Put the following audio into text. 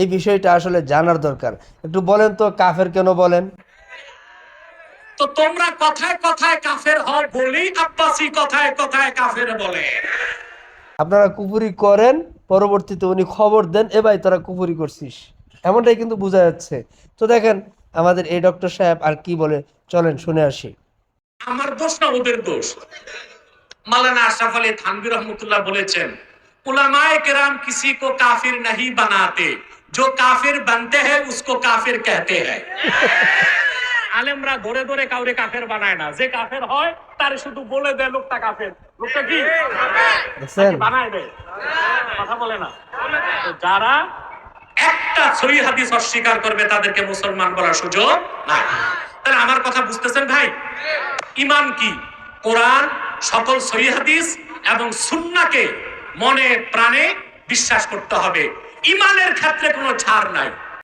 এই বিষয়টা আসলে জানার দরকার। একটু বলেন তো কাফের কেন বলেন? তো তোমরা কথায় কথায় কাফের হও বলি আব্বাসি কথায় কথায় কাফের বলে। আপনারা কুপুরি করেন পরবর্তীতে উনি খবর দেন এ ভাই তোরা কুপুরি করছিস। এমনটাই কিন্তু বোঝা যাচ্ছে। তো দেখেন আমাদের এই ডক্টর সাহেব আর কি বলে চলেন শুনে আসি। আমার দোষ না ওদের দোষ। মালানা আশরাফ আলী থানবী রহমতুল্লাহ বলেছেন উলামায়ে কেরাম কিসি কো কাফির নাহি বানাতে। जो काफिर बनते हैं उसको काफिर कहते हैं আলেমরা ধরে ধরে কাউরে কাফের বানায় না যে কাফের হয় তার শুধু বলে দেয় লোকটা কাফের লোকটা কি দেখছেন বানায় দেয় কথা বলে না তো যারা একটা সহি হাদিস অস্বীকার করবে তাদেরকে মুসলমান বলার সুযোগ নাই তাহলে আমার কথা বুঝতেছেন ভাই ইমান কি কোরআন সকল সহি হাদিস এবং সুন্নাকে মনে প্রাণে বিশ্বাস করতে হবে ইমানের ক্ষেত্রে কোনো ছাড় নাই।